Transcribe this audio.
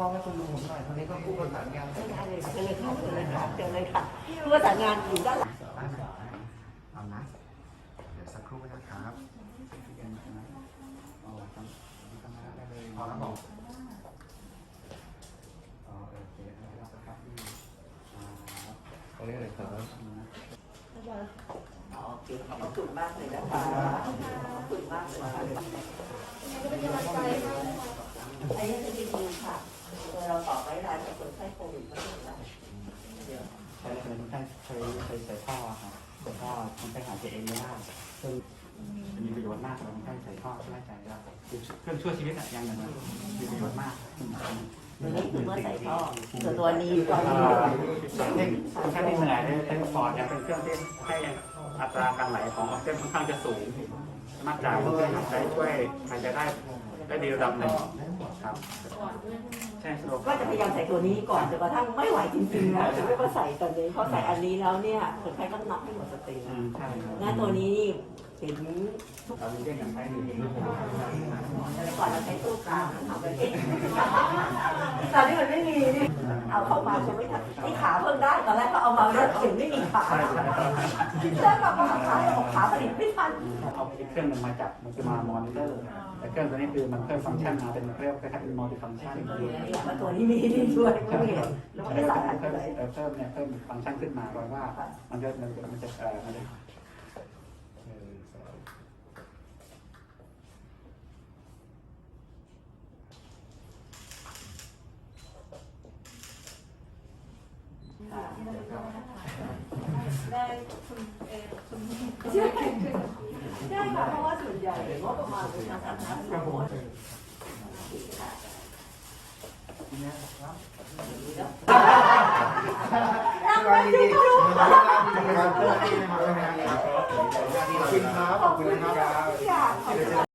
น้องให้คุณลุงผมหน่อยคนนี้ก็ผู้ประสานงานไม่ได้เลยเจอเลยค่ะเจอเลยค่ะเจอเลยค่ะผู้ประสานงานอยู่ด้านหลังได้ไหมเอานะเดี๋ยวสักครู่นะครับพอแล้วบอกอ๋อโอเคเอาสักครับที่อ่าตรงนี้เลยครับอ๋อโอเคขอบคุณมากเลยนะคะขอบคุณมากเลยค่ะไอ้นี่จะดีดีค่ะเราต่อไปร้านกับคนไข้โควิดไม่เป็นไร ใช้เป็นแค่เคยเคยใส่ท่อ ครับใส่ท่อมันไปหายใจเองไม่ได้ซึ่งมีประโยชน์มากสำหรับคนไข้ใส่ท่อช่วยหายใจได้คือเครื่องช่วยชีวิตอะอย่างหนึ่งเลยมีประโยชน์มากตัวนี้คือเมื่อใส่ท่อส่วนตัวนี้ตอนเอ่นี้อคนไข้ที่เหนื่อยใช้ปอดเนี่ยเป็นเครื่องที่ให้อัตราการไหลของออกซิเจนค่อนข้างจะสูง สามารถจ่ายเพื่อหายใจช่วยหายใจได้ได้ดีระดับหนึ่ง ครับ ใช่สะดวกก็จะพยายามใส่ตัวนี้ก่อนจนกระทั่งไม่ไหวจริงๆนะถึงไม่มาใส่ตัวนี้เพราะใส่อันนี้แล้วเนี่ยคนไข้ก็น็อกให้หมดสติอืมใช่ครับหน้าตัวนี้นี่เห็นเรามีเรื่องอย่างไรดีแต่ก่อนเราใช้ตู้กลางทำไปเองตอนนี้มันไม่มีนี่ เอาเข้ามาจะไม่ทันนี่ขาเพิ่งได้ตอนแรกก็เอามาแล้วเห็นไม่มีขาแล้วเราก็หาขาของขาผลิตไม่ทันเอาเครื่องหนึงมาจับมันจะมามอนิเตอร์แต่เครื่องตัวนี้คือมันเพิ่มฟังก์ชันมาเป็นเรียกคล้ายๆเป็นมัลติฟังก์ชันตัวนี้อยากว่าตัวนี้มีนี่ด้วยไม่เห็นแล้วมันเพิ่ไม่มสายเพิ่มเลยเพิ่มเนี่ยเพิ่มฟังก์ชันขึ้นมาเพราะว่ามันจะมันจะมันจะเอ่อมันจะ ได้ คุณเอคุณใช่ใช่ค่ะเพราะว่าส่วนใหญ่งบประมาณเป็นทางการทั้งหมดสวัสดีครับขอบคุณครับขอบคุณนะครับอยาก